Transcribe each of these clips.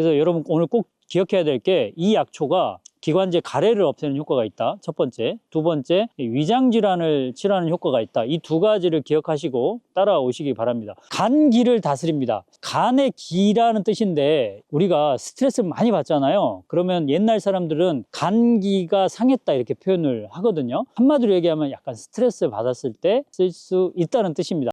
그래서 여러분 오늘 꼭 기억해야 될 게 이 약초가 기관지 가래를 없애는 효과가 있다. 첫 번째. 두 번째, 위장 질환을 치료하는 효과가 있다. 이 두 가지를 기억하시고 따라오시기 바랍니다. 간기를 다스립니다. 간의 기라는 뜻인데 우리가 스트레스를 많이 받잖아요. 그러면 옛날 사람들은 간기가 상했다 이렇게 표현을 하거든요. 한마디로 얘기하면 약간 스트레스 받았을 때 쓸 수 있다는 뜻입니다.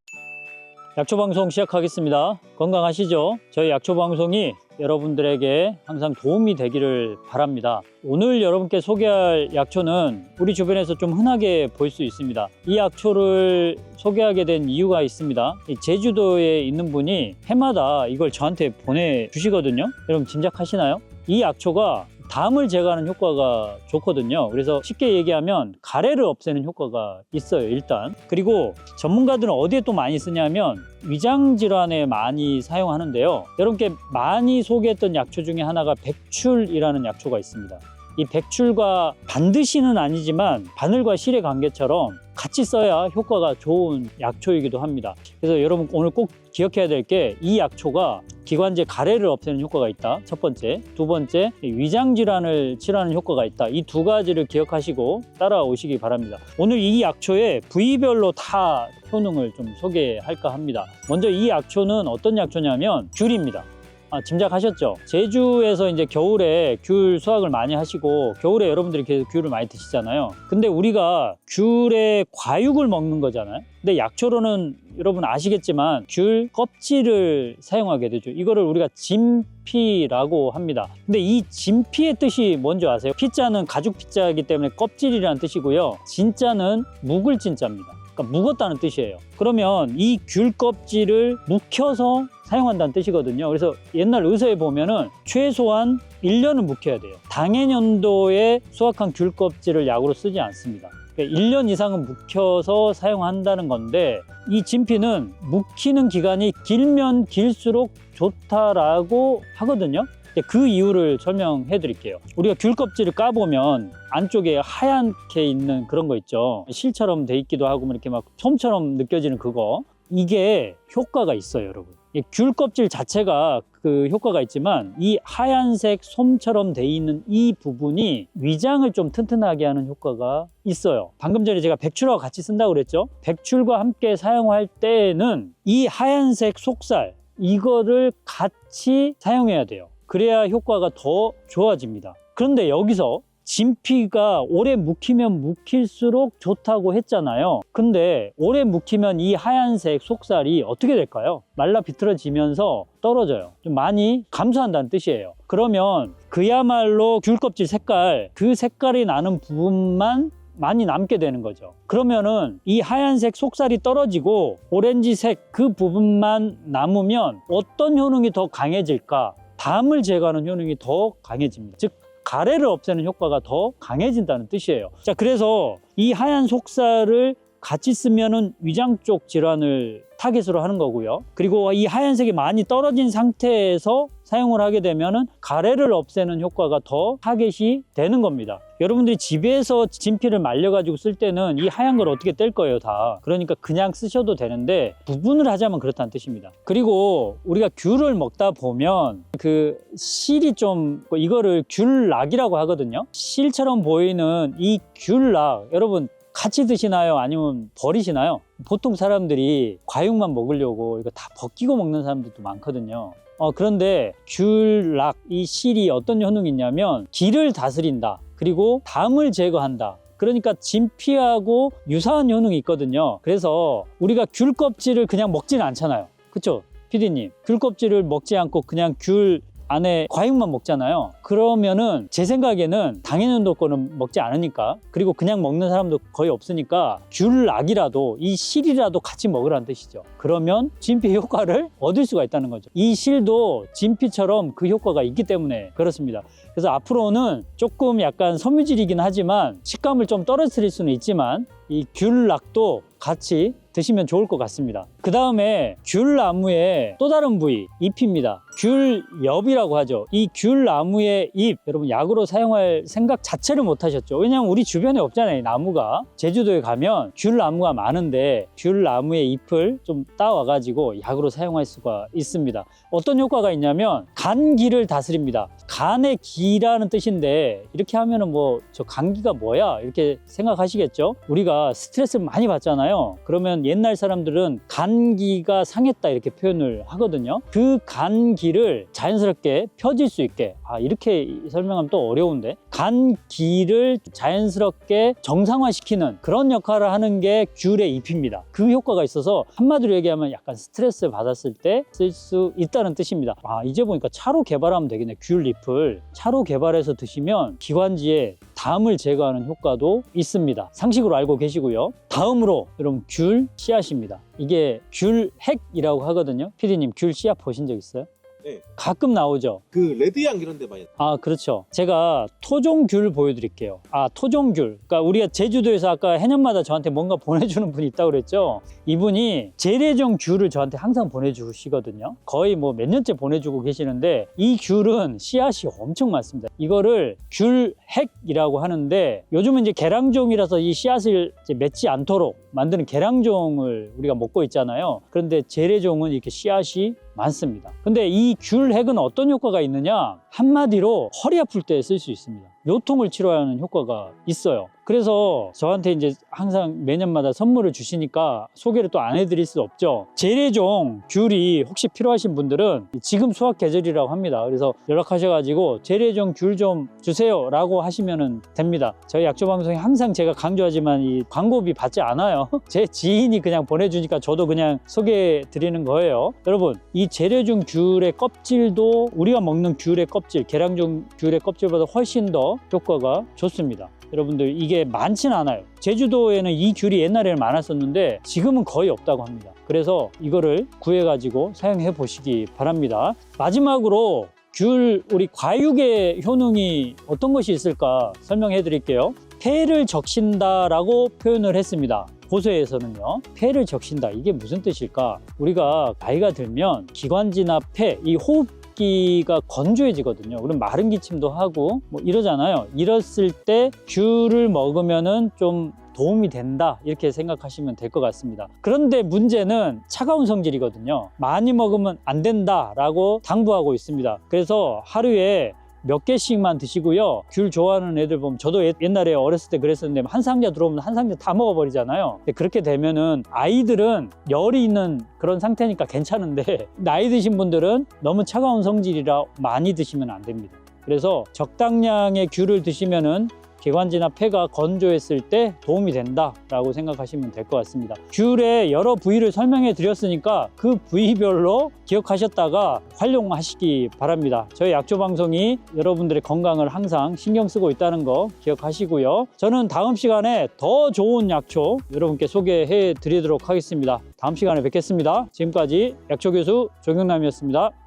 약초 방송 시작하겠습니다. 건강하시죠? 저희 약초 방송이 여러분들에게 항상 도움이 되기를 바랍니다. 오늘 여러분께 소개할 약초는 우리 주변에서 좀 흔하게 볼 수 있습니다. 이 약초를 소개하게 된 이유가 있습니다. 이 제주도에 있는 분이 해마다 이걸 저한테 보내주시거든요. 여러분 짐작하시나요? 이 약초가 담을 제거하는 효과가 좋거든요. 그래서 쉽게 얘기하면 가래를 없애는 효과가 있어요, 일단. 그리고 전문가들은 어디에 또 많이 쓰냐면 위장 질환에 많이 사용하는데요. 여러분께 많이 소개했던 약초 중에 하나가 백출이라는 약초가 있습니다. 이 백출과 반드시는 아니지만 바늘과 실의 관계처럼 같이 써야 효과가 좋은 약초이기도 합니다. 그래서 여러분 오늘 꼭 기억해야 될 게 이 약초가 기관지 가래를 없애는 효과가 있다. 첫 번째. 두 번째, 위장 질환을 치료하는 효과가 있다. 이 두 가지를 기억하시고 따라오시기 바랍니다. 오늘 이 약초의 부위별로 다 효능을 좀 소개할까 합니다. 먼저 이 약초는 어떤 약초냐면 귤입니다. 아, 짐작하셨죠? 제주에서 이제 겨울에 귤 수확을 많이 하시고 겨울에 여러분들이 계속 귤을 많이 드시잖아요. 근데 우리가 귤의 과육을 먹는 거잖아요. 근데 약초로는 여러분 아시겠지만 귤 껍질을 사용하게 되죠. 이거를 우리가 진피라고 합니다. 근데 이 진피의 뜻이 뭔지 아세요? 피자는 가죽 피자이기 때문에 껍질이라는 뜻이고요. 진짜는 묵을 진짜입니다. 그러니까 묵었다는 뜻이에요. 그러면 이 귤 껍질을 묵혀서 사용한다는 뜻이거든요. 그래서 옛날 의서에 보면은 최소한 1년은 묵혀야 돼요. 당해년도에 수확한 귤 껍질을 약으로 쓰지 않습니다. 그러니까 1년 이상은 묵혀서 사용한다는 건데 이 진피는 묵히는 기간이 길면 길수록 좋다라고 하거든요. 그 이유를 설명해 드릴게요. 우리가 귤 껍질을 까보면 안쪽에 하얗게 있는 그런 거 있죠. 실처럼 돼 있기도 하고 뭐 이렇게 막 솜처럼 느껴지는 그거. 이게 효과가 있어요, 여러분. 이귤 껍질 자체가 그 효과가 있지만 이 하얀색 솜처럼 돼 있는 이 부분이 위장을 좀 튼튼하게 하는 효과가 있어요. 방금 전에 제가 백출하고 같이 쓴다고 그랬죠. 백출과 함께 사용할 때에는 이 하얀색 속살 이거를 같이 사용해야 돼요. 그래야 효과가 더 좋아집니다. 그런데 여기서 진피가 오래 묵히면 묵힐수록 좋다고 했잖아요. 근데 오래 묵히면 이 하얀색 속살이 어떻게 될까요? 말라 비틀어지면서 떨어져요. 좀 많이 감소한다는 뜻이에요. 그러면 그야말로 귤 껍질 색깔, 그 색깔이 나는 부분만 많이 남게 되는 거죠. 그러면은 이 하얀색 속살이 떨어지고 오렌지색 그 부분만 남으면 어떤 효능이 더 강해질까? 담을 제거하는 효능이 더 강해집니다. 즉 가래를 없애는 효과가 더 강해진다는 뜻이에요. 자, 그래서 이 하얀 속살을 같이 쓰면은 위장 쪽 질환을 타겟으로 하는 거고요. 그리고 이 하얀색이 많이 떨어진 상태에서 사용을 하게 되면은 가래를 없애는 효과가 더 타겟이 되는 겁니다. 여러분들이 집에서 진피를 말려가지고 쓸 때는 이 하얀 걸 어떻게 뗄 거예요, 다. 그러니까 그냥 쓰셔도 되는데 구분을 하자면 그렇다는 뜻입니다. 그리고 우리가 귤을 먹다 보면 그 실이 좀 이거를 귤락이라고 하거든요. 실처럼 보이는 이 귤락 여러분 같이 드시나요? 아니면 버리시나요? 보통 사람들이 과육만 먹으려고 이거 다 벗기고 먹는 사람들도 많거든요. 어, 그런데 귤락, 이 실이 어떤 효능이 있냐면 기를 다스린다. 그리고 담을 제거한다. 그러니까 진피하고 유사한 효능이 있거든요. 그래서 우리가 귤 껍질을 그냥 먹지는 않잖아요. 그쵸? 피디님, 귤 껍질을 먹지 않고 그냥 귤 안에 과육만 먹잖아요. 그러면은 제 생각에는 당해년도 거는 먹지 않으니까 그리고 그냥 먹는 사람도 거의 없으니까 귤락이라도 이 실이라도 같이 먹으라는 뜻이죠. 그러면 진피 효과를 얻을 수가 있다는 거죠. 이 실도 진피처럼 그 효과가 있기 때문에 그렇습니다. 그래서 앞으로는 조금 약간 섬유질이긴 하지만 식감을 좀 떨어뜨릴 수는 있지만 이 귤락도 같이 드시면 좋을 것 같습니다. 그 다음에 귤나무의 또 다른 부위, 잎입니다. 귤엽이라고 하죠. 이 귤나무의 잎, 여러분 약으로 사용할 생각 자체를 못 하셨죠. 왜냐하면 우리 주변에 없잖아요, 이 나무가. 제주도에 가면 귤나무가 많은데 귤나무의 잎을 좀 따와 가지고 약으로 사용할 수가 있습니다. 어떤 효과가 있냐면 간기를 다스립니다. 간의 기라는 뜻인데 이렇게 하면은 뭐 저 감기가 뭐야 이렇게 생각하시겠죠? 우리가 스트레스를 많이 받잖아요. 그러면 옛날 사람들은 간기가 상했다 이렇게 표현을 하거든요. 그 간기를 자연스럽게 펴질 수 있게 아 이렇게 설명하면 또 어려운데 간기를 자연스럽게 정상화시키는 그런 역할을 하는 게 귤의 잎입니다. 그 효과가 있어서 한마디로 얘기하면 약간 스트레스 받았을 때 쓸 수 있다는 뜻입니다. 아 이제 보니까 차로 개발하면 되겠네. 귤 잎을 차로 개발해서 드시면 기관지에 담을 제거하는 효과도 있습니다. 상식으로 알고 계시고요. 다음으로 여러분 귤 씨앗입니다. 이게 귤 핵이라고 하거든요. 피디님 귤 씨앗 보신 적 있어요? 네. 가끔 나오죠. 그 레드양 이런 데 많이 아, 그렇죠. 제가 토종귤 보여드릴게요. 아, 토종귤. 그러니까 우리가 제주도에서 아까 해년마다 저한테 뭔가 보내주는 분이 있다고 그랬죠. 이분이 재래종 귤을 저한테 항상 보내주시거든요. 거의 뭐 몇 년째 보내주고 계시는데 이 귤은 씨앗이 엄청 많습니다. 이거를 귤핵이라고 하는데 요즘은 이제 계량종이라서 이 씨앗을 이제 맺지 않도록 만드는 계량종을 우리가 먹고 있잖아요. 그런데 재래종은 이렇게 씨앗이 많습니다. 근데 이 귤핵은 어떤 효과가 있느냐? 한마디로 허리 아플 때 쓸 수 있습니다. 요통을 치료하는 효과가 있어요. 그래서 저한테 이제 항상 매년마다 선물을 주시니까 소개를 또 안 해드릴 수 없죠. 재래종 귤이 혹시 필요하신 분들은 지금 수확 계절이라고 합니다. 그래서 연락하셔가지고 재래종 귤 좀 주세요 라고 하시면 됩니다. 저희 약초 방송에 항상 제가 강조하지만 이 광고비 받지 않아요. 제 지인이 그냥 보내주니까 저도 그냥 소개해 드리는 거예요. 여러분 이 재래종 귤의 껍질도 우리가 먹는 귤의 껍질, 계량종 귤의 껍질보다 훨씬 더 효과가 좋습니다. 여러분들 이게 많진 않아요. 제주도에는 이 귤이 옛날에는 많았었는데 지금은 거의 없다고 합니다. 그래서 이거를 구해 가지고 사용해 보시기 바랍니다. 마지막으로 귤 우리 과육의 효능이 어떤 것이 있을까 설명해 드릴게요. 폐를 적신다 라고 표현을 했습니다. 고소에서는요, 폐를 적신다. 이게 무슨 뜻일까? 우리가 나이가 들면 기관지나 폐, 이 호흡 기가 건조해지거든요. 그럼 마른 기침도 하고 뭐 이러잖아요. 이랬을 때 귤을 먹으면은 좀 도움이 된다 이렇게 생각하시면 될 것 같습니다. 그런데 문제는 차가운 성질이거든요. 많이 먹으면 안 된다 라고 당부하고 있습니다. 그래서 하루에 몇 개씩만 드시고요. 귤 좋아하는 애들 보면 저도 옛- 옛날에 어렸을 때 그랬었는데 한 상자 들어오면 한 상자 다 먹어버리잖아요. 그렇게 되면은 아이들은 열이 있는 그런 상태니까 괜찮은데 나이 드신 분들은 너무 차가운 성질이라 많이 드시면 안 됩니다. 그래서 적당량의 귤을 드시면은 기관지나 폐가 건조했을 때 도움이 된다라고 생각하시면 될 것 같습니다. 귤의 여러 부위를 설명해 드렸으니까 그 부위별로 기억하셨다가 활용하시기 바랍니다. 저희 약초 방송이 여러분들의 건강을 항상 신경 쓰고 있다는 거 기억하시고요. 저는 다음 시간에 더 좋은 약초 여러분께 소개해 드리도록 하겠습니다. 다음 시간에 뵙겠습니다. 지금까지 약초 교수 조경남이었습니다.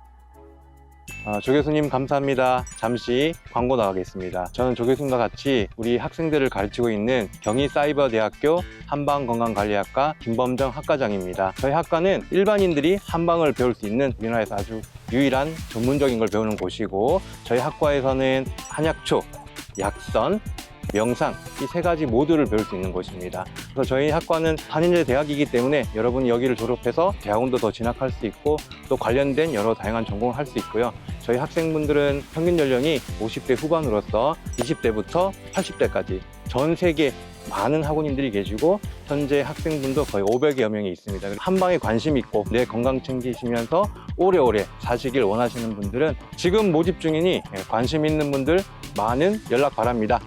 아, 조 교수님 감사합니다. 잠시 광고 나가겠습니다. 저는 조 교수님과 같이 우리 학생들을 가르치고 있는 경희사이버대학교 한방건강관리학과 김범정 학과장입니다. 저희 학과는 일반인들이 한방을 배울 수 있는 우리나라에서 아주 유일한 전문적인 걸 배우는 곳이고 저희 학과에서는 한약초, 약선, 명상 이 세 가지 모두를 배울 수 있는 곳입니다. 그래서 저희 학과는 한인제 대학이기 때문에 여러분이 여기를 졸업해서 대학원도 더 진학할 수 있고 또 관련된 여러 다양한 전공을 할 수 있고요. 저희 학생분들은 평균 연령이 50대 후반으로서 20대부터 80대까지 전 세계 많은 학원인들이 계시고 현재 학생분도 거의 500여 명이 있습니다. 한 방에 관심 있고 내 건강 챙기시면서 오래오래 사시길 원하시는 분들은 지금 모집 중이니 관심 있는 분들 많은 연락 바랍니다.